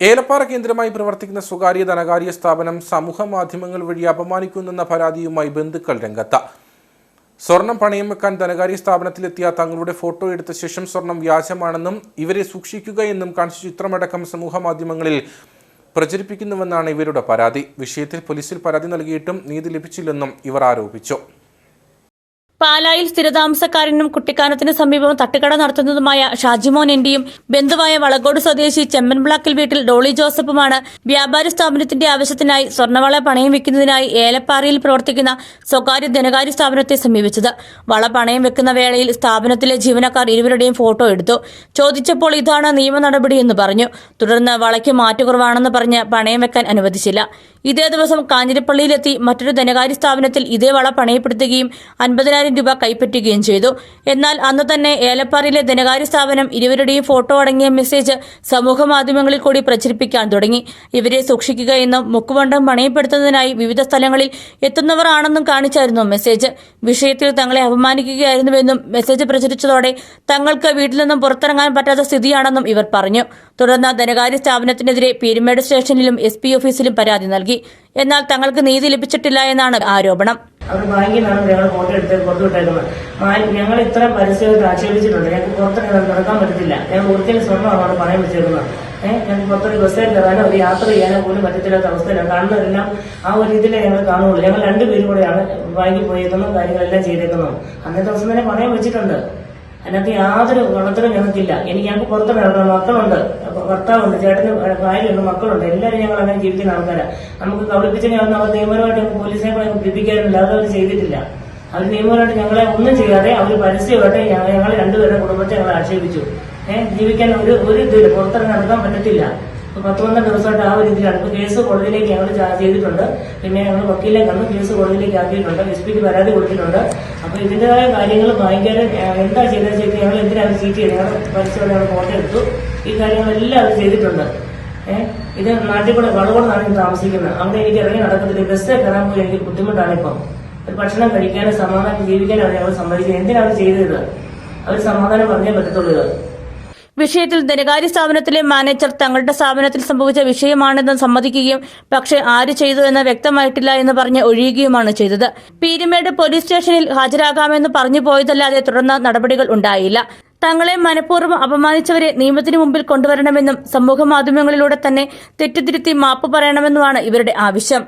ഏലപ്പാറ കേന്ദ്രമായി പ്രവർത്തിക്കുന്ന സ്വകാര്യ ധനകാര്യ സ്ഥാപനം സമൂഹ മാധ്യമങ്ങൾ വഴി അപമാനിക്കുന്നെന്ന പരാതിയുമായി ബന്ധുക്കൾ രംഗത്ത്. സ്വർണം പണയം വെക്കാൻ ധനകാര്യ സ്ഥാപനത്തിലെത്തിയ തങ്ങളുടെ ഫോട്ടോ എടുത്ത ശേഷം സ്വർണം വ്യാജമാണെന്നും ഇവരെ സൂക്ഷിക്കുക എന്നും കാണിച്ച ചിത്രമടക്കം സമൂഹ മാധ്യമങ്ങളിൽ പ്രചരിപ്പിക്കുന്നുവെന്നാണ് ഇവരുടെ പരാതി. വിഷയത്തിൽ പോലീസിൽ പരാതി നൽകിയിട്ടും നീതി ലഭിച്ചില്ലെന്നും ഇവർ ആരോപിച്ചു. പാലായിൽ സ്ഥിരതാമസക്കാരനും കുട്ടിക്കാനത്തിന് സമീപം തട്ടുകട നടത്തുന്നതുമായ ഷാജിമോൻ എന്റെയും ബന്ധുവായ വളകോട് സ്വദേശി ചെമ്മൻ ബ്ലാക്കിൽ വീട്ടിൽ ഡോളി ജോസഫുമാണ് വ്യാപാര സ്ഥാപനത്തിന്റെ ആവശ്യത്തിനായി സ്വർണവള പണയം വെക്കുന്നതിനായി ഏലപ്പാറയിൽ പ്രവർത്തിക്കുന്ന സ്വകാര്യ ധനകാര്യ സ്ഥാപനത്തെ സമീപിച്ചത്. വള പണയം വെക്കുന്ന വേളയിൽ സ്ഥാപനത്തിലെ ജീവനക്കാർ ഇരുവരുടെയും ഫോട്ടോ എടുത്തു. ചോദിച്ചപ്പോൾ ഇതാണ് നിയമ നടപടി എന്ന് പറഞ്ഞു. തുടർന്ന് വളയ്ക്ക് മാറ്റുകുറവാണെന്ന് പറഞ്ഞ് പണയം വെക്കാൻ അനുവദിച്ചില്ല. ഇതേ ദിവസം കാഞ്ഞിരപ്പള്ളിയിലെത്തി മറ്റൊരു ധനകാര്യ സ്ഥാപനത്തിൽ ഇതേ വള പണയപ്പെടുത്തുകയും അൻപതിനായിരം രൂപ കൈപ്പറ്റുകയും ചെയ്തു. എന്നാൽ അന്ന് തന്നെ ഏലപ്പാറയിലെ ധനകാര്യ സ്ഥാപനം ഇരുവരുടെയും ഫോട്ടോ അടങ്ങിയ മെസ്സേജ് സമൂഹ മാധ്യമങ്ങളിൽ കൂടി പ്രചരിപ്പിക്കാൻ തുടങ്ങി. ഇവരെ സൂക്ഷിക്കുക എന്നും മുക്കുവണ്ടം പണയപ്പെടുത്തുന്നതിനായി വിവിധ സ്ഥലങ്ങളിൽ എത്തുന്നവർ ആണെന്നും കാണിച്ചായിരുന്നു മെസ്സേജ്. വിഷയത്തിൽ തങ്ങളെ അപമാനിക്കുകയായിരുന്നുവെന്നും മെസ്സേജ് പ്രചരിച്ചതോടെ തങ്ങൾക്ക് വീട്ടിൽ നിന്നും പുറത്തിറങ്ങാൻ പറ്റാത്ത സ്ഥിതിയാണെന്നും ഇവർ പറഞ്ഞു. തുടർന്ന് ധനകാര്യ സ്ഥാപനത്തിനെതിരെ പീരുമേട് സ്റ്റേഷനിലും എസ് ഓഫീസിലും പരാതി നൽകി. എന്നാൽ തങ്ങൾക്ക് നീതി ലഭിച്ചിട്ടില്ല എന്നാണ് ആരോപണം. അവർ ബാങ്കിൽ നിന്നാണ് ഞങ്ങൾ ഫോട്ടോ എടുത്ത് പുറത്തു വിട്ടേക്കുന്നത്. ഞങ്ങൾ ഇത്ര പരസ്യമായിട്ട് ആക്ഷേപിച്ചിട്ടുണ്ട്. ഞങ്ങൾക്ക് പുറത്തിറങ്ങി നടക്കാൻ പറ്റത്തില്ല. ഞാൻ ഒരിക്കലും സ്വർണമാണ് പറയാൻ വെച്ചേക്കുന്നത് ഏഹ് ഞങ്ങൾക്ക് പുറത്തൊരു ബസ്സിൽ കയറാനോ ഒരു യാത്ര ചെയ്യാനോ പോലും പറ്റത്തില്ലാത്ത അവസ്ഥയിലാണ്. കാണുന്നവരെല്ലാം ആ ഒരു രീതിയിലേ ഞങ്ങൾ കാണുള്ളൂ ഞങ്ങൾ രണ്ടുപേരും കൂടെയാണ് ബാങ്കിൽ പോയേക്കുന്നതും കാര്യങ്ങളെല്ലാം ചെയ്തേക്കുന്നതും. അന്നത്തെ ദിവസം തന്നെ പണയം വെച്ചിട്ടുണ്ട്. അതിനകത്ത് യാതൊരു ഗുണത്തിനും ഞങ്ങൾക്കില്ല. എനിക്ക് ഞങ്ങൾക്ക് പുറത്ത് വേണം മക്കളുണ്ട്. ഭർത്താവുണ്ട് ചേട്ടന് ഭാര്യയുണ്ട് മക്കളുണ്ട്. എല്ലാവരും ഞങ്ങൾ അങ്ങനെ ജീവിക്കുന്ന ആൾക്കാരാണ് നമുക്ക് കബളിപ്പിച്ചെങ്കിൽ അവർ നിയമപരമായിട്ട് പോലീസിനെ കൂടെ പിടിപ്പിക്കാനില്ല അത് അവർ ചെയ്തിട്ടില്ല. അവർ നിയമപരമായിട്ട് ഞങ്ങളെ ഒന്നും ചെയ്യാതെ അവർ പരസ്യമായിട്ട് ഞങ്ങൾ രണ്ടുപേരുടെ കുടുംബത്തെ ഞങ്ങളെ ആക്ഷേപിച്ചു. ഏഹ് ജീവിക്കാൻ ഒരു ഒരു ഇതിൽ പുറത്തിറങ്ങി നടക്കാൻ പറ്റത്തില്ല. പത്ത് പന്ത്രണ്ട് ദിവസമായിട്ട് ആ ഒരു ഇപ്പൊ കേസ് കോടതിയിലേക്ക് ഞങ്ങൾ ചാർജ് ചെയ്തിട്ടുണ്ട്. പിന്നെ ഞങ്ങൾ വക്കീലെ കണ്ടു. കേസ് കോടതിയിലേക്ക് ആക്കിയിട്ടുണ്ട്. എസ് പിക്ക് പരാതി കൊടുത്തിട്ടുണ്ട്. അപ്പൊ ഇതിന്റേതായ കാര്യങ്ങൾ ഭയങ്കര എന്താ ചെയ്തത് ചെയ്ത് ഞങ്ങൾ എന്തിനാണ് ചീറ്റ് ചെയ്ത് ഞങ്ങൾ പരിശോധന ഞങ്ങൾ ഫോട്ടോ എടുത്തു. ഈ കാര്യങ്ങളെല്ലാം അവർ ചെയ്തിട്ടുണ്ട്. ഏഹ് ഇത് നാട്ടിൽ കൂടെ വളവോടാണ് ഞാൻ താമസിക്കുന്നത്. അവിടെ എനിക്ക് ഇറങ്ങി നടക്കത്തില്ല. ബസ്സിൽ കയറാൻ പോയി എനിക്ക് ബുദ്ധിമുട്ടാണ് ഇപ്പം ഒരു ഭക്ഷണം കഴിക്കാനും സമാധാനം ജീവിക്കാനാണ് ഞങ്ങൾ സമ്മതിക്കുന്നത് എന്തിനാണ് അവർ ചെയ്തത് അവർ സമാധാനം പറഞ്ഞേ പറ്റത്തുള്ളൂ വിഷയത്തിൽ ധനകാര്യ സ്ഥാപനത്തിലെ മാനേജർ തങ്ങളുടെ സ്ഥാപനത്തിൽ സംഭവിച്ച വിഷയമാണെന്ന് സമ്മതിക്കുകയും പക്ഷേ ആര് ചെയ്തു എന്ന് വ്യക്തമായിട്ടില്ല എന്ന് പറഞ്ഞ് ഒഴിയുകയുമാണ് ചെയ്തത്. പീരുമേട് പോലീസ് സ്റ്റേഷനിൽ ഹാജരാകാമെന്ന് പറഞ്ഞു പോയതല്ലാതെ തുടർന്ന് നടപടികൾ ഉണ്ടായില്ല. തങ്ങളെ മനഃപൂർവം അപമാനിച്ചവരെ നിയമത്തിന് മുമ്പിൽ കൊണ്ടുവരണമെന്നും സമൂഹ മാധ്യമങ്ങളിലൂടെ തന്നെ തെറ്റുതിരുത്തി മാപ്പ് പറയണമെന്നുമാണ് ഇവരുടെ ആവശ്യം.